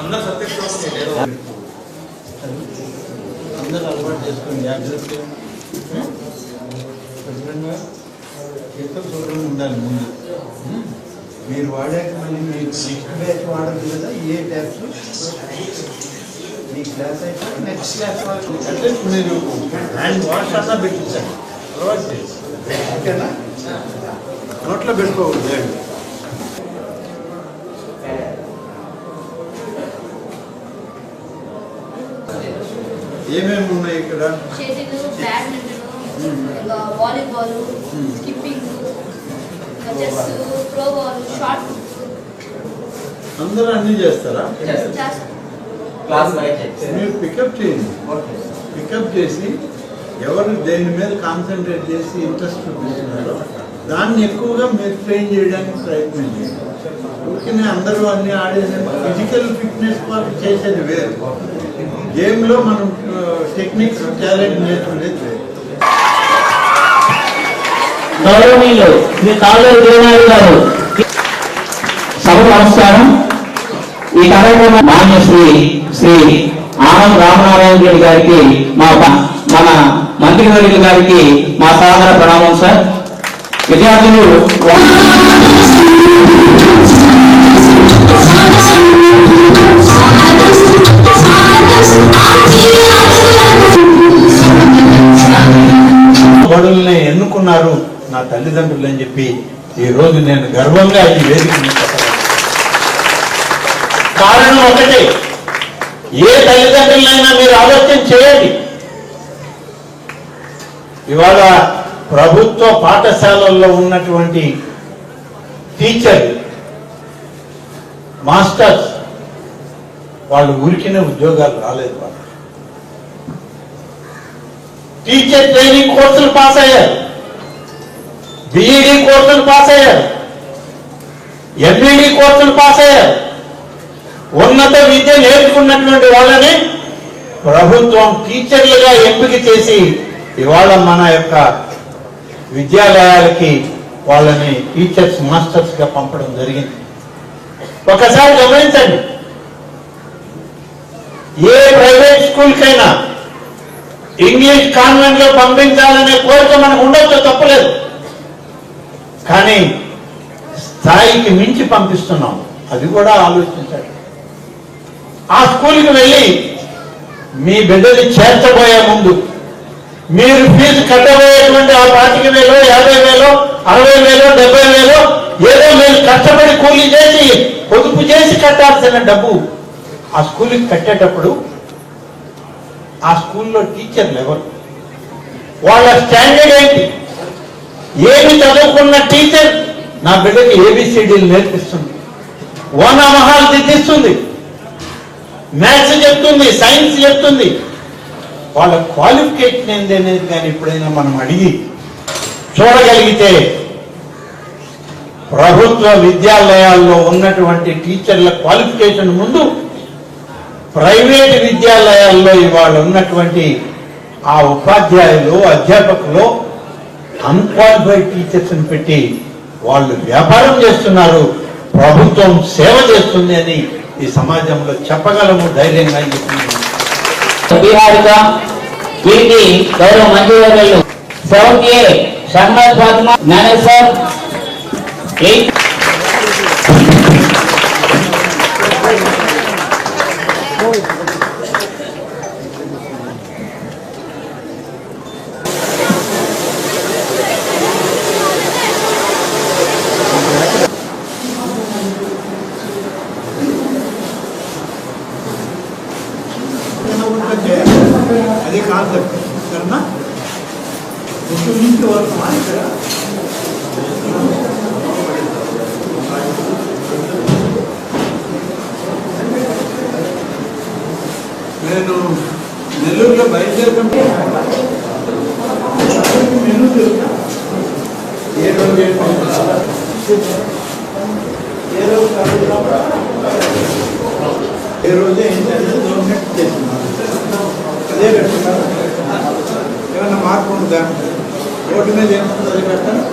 అందరు సత్యశ్లోకం లేదు అందరూ అలవాటు చేసుకొని జాగ్రత్తగా. ఉం? శుభ్రంగా ఎంతో శుభ్రంగా ఉండాలి ముందు? మీరు వాడాక మళ్ళీ మీరు నెక్స్ట్ బ్యాచ్ వాడదు కదా ఏ ట్యాబ్స్ ఈ క్లాస్ అయితే నెక్స్ట్ క్లాస్ వాళ్ళు అట్లీస్ట్ మీరు హ్యాండ్ వాష్ అన్నా పెట్టించండి. అలవాటు చేసి ఓకేనా? నోట్లో పెట్టుకోకూడదు ఏమేమి ఉన్నాయి ఇక్కడ? షటిల్ బ్యాడ్మింటన్ ఇంకా వాలీబాల్ స్కిప్పింగ్ ఇంకా చెస్ త్రో బాల్ షార్ట్ అందరూ అన్ని చేస్తారా? మీరు పికప్ చేయండి. పికప్ చేసి ఎవరు దేని మీద కాన్సన్ట్రేట్ చేసి ఇంట్రెస్ట్ చూపిస్తున్నారో దాన్ని ఎక్కువగా మీరు ట్రైన్ చేయడానికి ప్రయత్నం చేయండి. ఊరికనే అందరూ అన్ని ఆడేసి ఫిజికల్ ఫిట్నెస్ చేసేది వేరు. గేమ్లో మనం టెక్నిక్స్ టాలెంట్ నేర్చుకునేది గౌరవనీయులు శ్రీ కాళ్ళూరు దేవనాయుడు గారు. సభ నమస్కారం. ఈ కార్యక్రమం మాన్య శ్రీ శ్రీ ఆనంద్ రామనారాయణ రెడ్డి గారికి మా మన మన మంత్రివర్యులు గారికి మా సాదర ప్రణామం సార్. విద్యార్థులు తల్లిదండ్రులు అని చెప్పి ఈ రోజు నేను గర్వంగా ఈ వేదిక కారణం ఒకటే ఏ తల్లిదండ్రులైనా మీరు ఆలోచన చేయండి. ఇవాళ ప్రభుత్వ పాఠశాలల్లో ఉన్నటువంటి టీచర్ మాస్టర్స్ వాళ్ళు ఊరికినే ఉద్యోగాలు రాలేదు వాళ్ళు టీచర్ ట్రైనింగ్ కోర్సులు పాస్ అయ్యారు. బిఈడి కోర్సులు పాస్ అయ్యారు. ఎంఈడి కోర్సులు పాస్ అయ్యారు. ఉన్నత విద్య నేర్చుకున్నటువంటి వాళ్ళని ప్రభుత్వం టీచర్లుగా ఎంపిక చేసి ఇవాళ మన యొక్క విద్యాలయాలకి వాళ్ళని టీచర్స్ మాస్టర్స్గా పంపడం జరిగింది. ఒకసారి గమనించండి. ఏ ప్రైవేట్ స్కూల్కైనా ఇంగ్లీష్ కాన్వెంట్లో పంపించాలనే కోరిక మనకు ఉండొచ్చు తప్పలేదు. కానీ స్థాయికి మించి పంపిస్తున్నాం. అది కూడా ఆలోచించండి ఆ స్కూల్కి వెళ్ళి మీ బిడ్డని చేర్చబోయే ముందు మీరు ఫీజు కట్టబోయేటువంటి ఆ పాతిక వేలో యాభై వేలో అరవై వేలో డెబ్బై వేలో ఏదో మీరు కష్టపడి కూలీ చేసి పొదుపు చేసి కట్టాల్సిన డబ్బు ఆ స్కూల్కి కట్టేటప్పుడు ఆ స్కూల్లో టీచర్లు ఎవరు వాళ్ళ స్టాండర్డ్ ఏంటి? ఏమి చదువుకున్న టీచర్? నా బిడ్డకి ఏబిసిడీలు నేర్పిస్తుంది. ఓనామహాలు దిద్దిస్తుంది మ్యాథ్స్ చెప్తుంది సైన్స్ చెప్తుంది. వాళ్ళ క్వాలిఫికేషన్ ఏంది అనేది కానీ ఎప్పుడైనా మనం అడిగి చూడగలిగితే ప్రభుత్వ విద్యాలయాల్లో ఉన్నటువంటి టీచర్ల క్వాలిఫికేషన్ ముందు ప్రైవేట్ విద్యాలయాల్లో ఇవాళ ఉన్నటువంటి ఆ ఉపాధ్యాయులు అధ్యాపకులు అన్క్వాలిఫైడ్ టీచర్స్ పెట్టి వాళ్ళు వ్యాపారం చేస్తున్నారు ప్రభుత్వం సేవ చేస్తుంది అని ఈ సమాజంలో చెప్పగలము ధైర్యంగా అని చెప్తున్నాను గౌరవ మంత్రివర్యులు seven A Fatima manager eighth అది కాన్సెప్ట్ సరేనా ముందు నుంచి వరకు ఇక్కడ నేను నెల్లూరులో బయలుదేరినప్పుడు మెనూ తెలుసా? ఏ రోజు ఏ టైం? ఏ రోజు కాదు? ఏ రోజు ఏంటంటే Gracias.